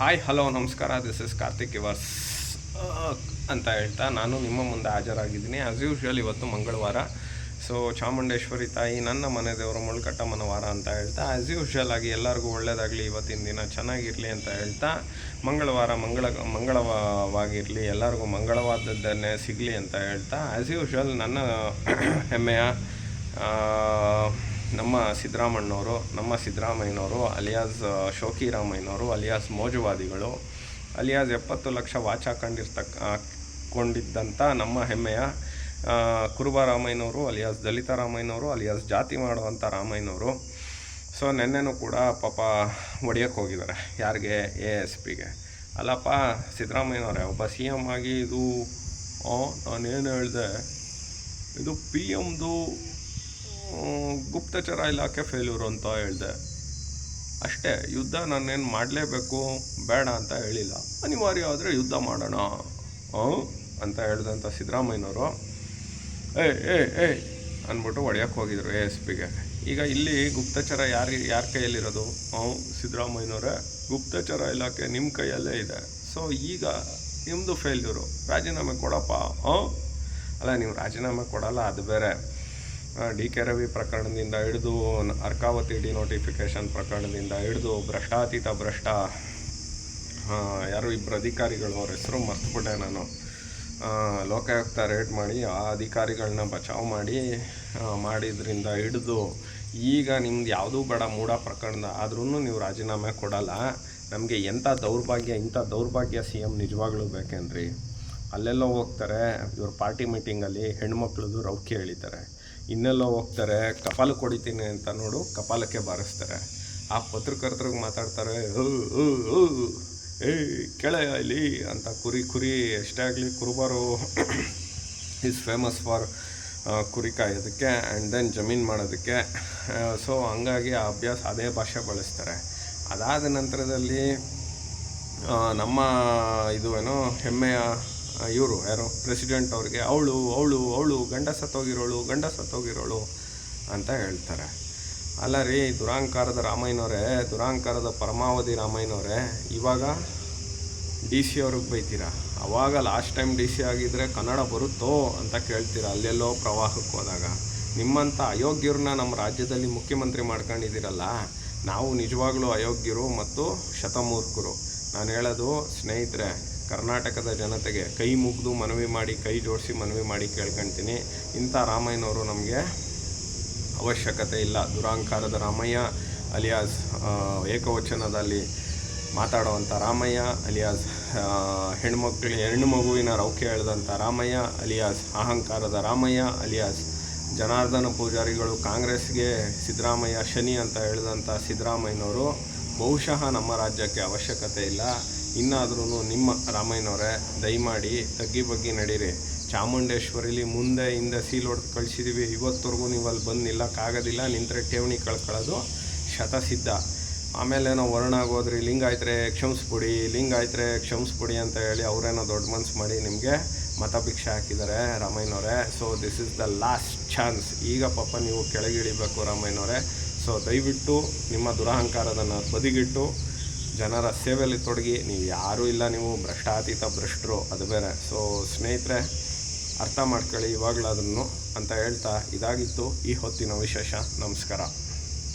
Hi hello ನಮಸ್ಕಾರ. This is Karthik ಇವರ್ಸ್ ಅಂತ ಹೇಳ್ತಾ ನಾನು ನಿಮ್ಮ ಮುಂದೆ ಹಾಜರಾಗಿದ್ದೀನಿ. ಆ್ಯಸ್ ಯೂಶ್ವಲ್ ಇವತ್ತು ಮಂಗಳವಾರ. ಸೊ ಚಾಮುಂಡೇಶ್ವರಿ ತಾಯಿ, ನನ್ನ ಮನೆ ದೇವರ ಮುಳ್ಕಟ್ಟಮ್ಮನ ವಾರ ಅಂತ ಹೇಳ್ತಾ ಆಸ್ ಯೂಶ್ವಲ್ ಆಗಿ ಎಲ್ಲರಿಗೂ ಒಳ್ಳೆಯದಾಗಲಿ ಇವತ್ತಿನ ದಿನ ಚೆನ್ನಾಗಿರಲಿ ಅಂತ ಹೇಳ್ತಾ, ಮಂಗಳವಾರ ಮಂಗಳ, ಮಂಗಳವಾಗಿರಲಿ, ಎಲ್ಲರಿಗೂ ಮಂಗಳವಾದದ್ದನ್ನೇ ಸಿಗಲಿ ಅಂತ ಹೇಳ್ತಾ ಆ್ಯಸ್ ಯೂಶ್ವಲ್ ನನ್ನ ಹೆಮ್ಮೆಯ ನಮ್ಮ ಸಿದ್ದರಾಮಣ್ಣವರು ನಮ್ಮ ಸಿದ್ದರಾಮಯ್ಯನವರು, ಅಲಿಯಾಸ್ ಶೋಕಿ ರಾಮಯ್ಯನವರು ಅಲಿಯಾಸ್ ಮೋಜುವಾದಿಗಳು, ಅಲಿಯಾಸ್ ಎಪ್ಪತ್ತು ಲಕ್ಷ ವಾಚ್ ಹಾಕೊಂಡಿರ್ತಕ್ಕ ಹಾಕ್ಕೊಂಡಿದ್ದಂಥ ನಮ್ಮ ಹೆಮ್ಮೆಯ ಕುರುಬ ರಾಮಯ್ಯನವರು ಅಲಿಯಾಸ್ ದಲಿತ ರಾಮಯ್ಯನವರು ಅಲಿಯಾಸ್ ಜಾತಿ ಮಾಡುವಂಥ ರಾಮಯ್ಯನವರು. ಸೊ, ನೆನ್ನೆನೂ ಕೂಡ ಪಾಪ ಹೊಡಿಯೋಕ್ಕೆ ಹೋಗಿದ್ದಾರೆ, ಯಾರಿಗೆ? ಎ ಎಸ್ ಪಿಗೆ. ಅಲ್ಲಪ್ಪ, ಸಿದ್ದರಾಮಯ್ಯನವರೇ, ಒಬ್ಬ ಸಿ ಎಂ ಆಗಿ ಇದು ನಾನೇನು ಹೇಳಿದೆ, ಇದು ಪಿ ಎಮ್ದು ಗುಪ್ತಚರ ಇಲಾಖೆ ಫೇಲ್ಯೂರು ಅಂತ ಹೇಳಿದೆ. ಅಷ್ಟೇ, ಯುದ್ಧ ನಾನೇನು ಮಾಡಲೇಬೇಕು? ಬೇಡ ಅಂತ ಹೇಳಿಲ್ಲ. ಅನಿವಾರ್ಯ ಆದರೆ ಯುದ್ಧ ಮಾಡೋಣ? ಅಂತ ಹೇಳಿದಂಥ ಸಿದ್ದರಾಮಯ್ಯನವರು. ಏ ಏ ಏ, ಅಂದ್ಬಿಟ್ಟು ಹೊಡೆಯೋಕ್ಕೆ ಹೋಗಿದ್ರು ಎ ಎಸ್ ಪಿಗೆ ಈಗ ಇಲ್ಲಿ ಗುಪ್ತಚರ ಯಾರು, ಯಾರ ಕೈಯಲ್ಲಿರೋದು? ಹ್ಞೂ? ಸಿದ್ದರಾಮಯ್ಯನವರೇ. ಗುಪ್ತಚರ ಇಲಾಖೆ ನಿಮ್ಮ ಕೈಯಲ್ಲೇ ಇದೆ. ಸೊ ಈಗ ನಿಮ್ಮದು ಫೇಲ್ಯೂರು ರಾಜೀನಾಮೆ ಕೊಡಪ್ಪ. ಹ್ಞೂ? ಅಲ್ಲ, ನೀವು ರಾಜೀನಾಮೆ ಕೊಡಲ್ಲ, ಅದು ಬೇರೆ. ಡಿ ಕೆ ರವಿ ಪ್ರಕರಣದಿಂದ ಹಿಡಿದು ಅರ್ಕಾವತಿ ಡಿ ನೋಟಿಫಿಕೇಶನ್ ಪ್ರಕರಣದಿಂದ ಹಿಡಿದು ಭ್ರಷ್ಟಾತೀತ ಭ್ರಷ್ಟ ಯಾರು ಇಬ್ಬರು ಅಧಿಕಾರಿಗಳು, ಅವ್ರ ಹೆಸರು ಮರ್ತುಬಿಟ್ಟೆ ನಾನು. ಲೋಕಾಯುಕ್ತ ರೇಟ್ ಮಾಡಿ, ಆ ಅಧಿಕಾರಿಗಳನ್ನ ಬಚಾವ್ ಮಾಡಿ ಮಾಡಿದ್ರಿಂದ ಹಿಡಿದು ಈಗ ನಿಮ್ದು ಯಾವುದೂ ಬೇಡ ಮೂಡ ಪ್ರಕರಣ ಆದ್ರೂ ನೀವು ರಾಜೀನಾಮೆ ಕೊಡಲ್ಲ. ನಮಗೆ ಎಂಥ ದೌರ್ಭಾಗ್ಯ ಇಂಥ ದೌರ್ಭಾಗ್ಯ ಸಿ ಎಂ ನಿಜವಾಗ್ಲೂ ಬೇಕೇನ್ರಿ? ಅಲ್ಲೆಲ್ಲೋ ಹೋಗ್ತಾರೆ, ಇವ್ರ ಪಾರ್ಟಿ ಮೀಟಿಂಗಲ್ಲಿ ಹೆಣ್ಮಕ್ಳದ್ದು ರೌಕಿ ಎಳಿತಾರೆ. ಇನ್ನೆಲ್ಲೋ ಹೋಗ್ತಾರೆ, ಕಪಾಲು ಕೊಡಿತೀನಿ ಅಂತ ನೋಡು, ಕಪಾಲಕ್ಕೆ ಬಾರಿಸ್ತಾರೆ. ಆ ಪತ್ರಕರ್ತರಿಗೆ ಮಾತಾಡ್ತಾರೆ ಏಯ್ ಕೆಳೆ ಇಲ್ಲಿ, ಅಂತ ಕುರಿ ಕುರಿ ಎಷ್ಟೇ ಆಗಲಿ ಕುರುಬಾರು ಈಸ್ ಫೇಮಸ್ ಫಾರ್ ಕುರಿ ಕಾಯೋದಕ್ಕೆ ಆ್ಯಂಡ್ ದೆನ್ ಜಮೀನು ಮಾಡೋದಕ್ಕೆ. ಸೊ ಹಂಗಾಗಿ ಆ ಅಭ್ಯಾಸ ಅದೇ ಭಾಷೆ ಬಳಸ್ತಾರೆ. ಅದಾದ ನಂತರದಲ್ಲಿ ನಮ್ಮ ಇದು ಏನೋ, ಹೆಮ್ಮೆಯ ಇವರು ಯಾರು? ಪ್ರೆಸಿಡೆಂಟ್ ಅವ್ರಿಗೆ, ಅವಳು ಅವಳು ಅವಳು ಗಂಡ ಸತ್ತೋಗಿರೋಳು ಗಂಡ ಸತ್ತೋಗಿರೋಳು ಅಂತ ಹೇಳ್ತಾರೆ. ಅಲ್ಲ ರೀ, ದುರಾಂಕಾರದ ರಾಮಯ್ಯನವರೇ, ದುರಾಂಕಾರದ ಪರಮಾವಧಿ ರಾಮಯ್ಯನವರೇ, ಇವಾಗ ಡಿ ಸಿ ಅವ್ರಿಗೆ ಬೈತೀರಾ? ಅವಾಗ ಲಾಸ್ಟ್ ಟೈಮ್ ಡಿ ಸಿ ಆಗಿದ್ದರೆ ಕನ್ನಡ ಬರುತ್ತೋ ಅಂತ ಕೇಳ್ತೀರಾ ಅಲ್ಲೆಲ್ಲೋ ಪ್ರವಾಹಕ್ಕೆ ಹೋದಾಗ? ನಿಮ್ಮಂಥ ಅಯೋಗ್ಯರನ್ನ ನಮ್ಮ ರಾಜ್ಯದಲ್ಲಿ ಮುಖ್ಯಮಂತ್ರಿ ಮಾಡ್ಕೊಂಡಿದ್ದೀರಲ್ಲ, ನಾವು ನಿಜವಾಗ್ಲೂ ಅಯೋಗ್ಯರು ಮತ್ತು ಶತಮೂರ್ಖರು. ನಾನು ಹೇಳೋದು ಸ್ನೇಹಿತರೆ ಕರ್ನಾಟಕದ ಜನತೆಗೆ ಕೈ ಮುಗಿದು ಮನವಿ ಮಾಡಿ, ಕೈ ಜೋಡಿಸಿ ಮನವಿ ಮಾಡಿ ಕೇಳ್ಕೊಳ್ತೀನಿ ಇಂಥ ರಾಮಯ್ಯನವರು ನಮಗೆ ಅವಶ್ಯಕತೆ ಇಲ್ಲ. ದುರಾಂಕಾರದ ರಾಮಯ್ಯ ಅಲಿಯಾಸ್ ಏಕವಚನದಲ್ಲಿ ಮಾತಾಡುವಂಥ ರಾಮಯ್ಯ ಅಲಿಯಾಸ್ ಹೆಣ್ಮಕ್ಳು, ಹೆಣ್ಣು ಮಗುವಿನ ರೌಕೆ ಎಳೆದಂಥ ರಾಮಯ್ಯ ಅಲಿಯಾಸ್, ಅಹಂಕಾರದ ರಾಮಯ್ಯ ಅಲಿಯಾಸ್, ಜನಾರ್ದನ ಪೂಜಾರಿಗಳು, ಕಾಂಗ್ರೆಸ್ಗೆ ಸಿದ್ದರಾಮಯ್ಯ ಶನಿ ಅಂತ ಹೇಳಿದಂಥ ಸಿದ್ದರಾಮಯ್ಯನವರು ಬಹುಶಃ ನಮ್ಮ ರಾಜ್ಯಕ್ಕೆ ಅವಶ್ಯಕತೆ ಇಲ್ಲ. ಇನ್ನಾದ್ರೂ ನಿಮ್ಮ ರಾಮಯ್ಯನವರೇ, ದಯಮಾಡಿ ತಗ್ಗಿ ಬಗ್ಗಿ ನಡೀರಿ. ಚಾಮುಂಡೇಶ್ವರಿಲಿ ಮುಂದೆ ಹಿಂದೆ ಸೀಲ್ ಹೊಡೆದು ಕಳಿಸಿದ್ದೀವಿ ಇವತ್ತವರೆಗೂ ನೀವು ಅಲ್ಲಿ ಬಂದು ನಿಲ್ಲಕ್ಕಾಗೋದಿಲ್ಲ. ನಿಂತರೆ ಠೇವಣಿ ಕಳ್ಕೊಳ್ಳೋದು ಶತಸಿದ್ಧ. ಆಮೇಲೇನೋ ವರ್ಣ ಆಗೋದ್ರಿ ಲಿಂಗಾಯ್ತರೆ ಕ್ಷಮಿಸ್ಬಿಡಿ ಲಿಂಗಾಯ್ತರೆ ಕ್ಷಮಿಸ್ಬಿಡಿ ಅಂತ ಹೇಳಿ ಅವರೇನೋ ದೊಡ್ಡ ಮನ್ಸು ಮಾಡಿ ನಿಮಗೆ ಮತ ಭಿಕ್ಷೆ ಹಾಕಿದ್ದಾರೆ ರಾಮಯ್ಯನವರೇ. So this is the last chance ಈಗ ಪಾಪ ನೀವು ಕೆಳಗಿಳಿಬೇಕು ರಾಮಯ್ಯನವರೇ. ಸೊ ದಯವಿಟ್ಟು ನಿಮ್ಮ ದುರಹಂಕಾರದನ್ನು ಬದಿಗಿಟ್ಟು ಜನರ ಸೇವೆಯಲ್ಲಿ ತೊಡಗಿ, ನೀವು ಯಾರೂ ಇಲ್ಲ, ನೀವು ಭ್ರಷ್ಟಾತೀತ ಭ್ರಷ್ಟರು, ಅದು ಬೇರೆ. ಸೊ ಸ್ನೇಹಿತರೆ, ಅರ್ಥ ಮಾಡ್ಕೊಳ್ಳಿ ಇವಾಗಲಾದ್ರೂ ಅಂತ ಹೇಳ್ತಾ ಇದಾಗಿತ್ತು ಈ ಹೊತ್ತಿನ ವಿಶೇಷ. ನಮಸ್ಕಾರ.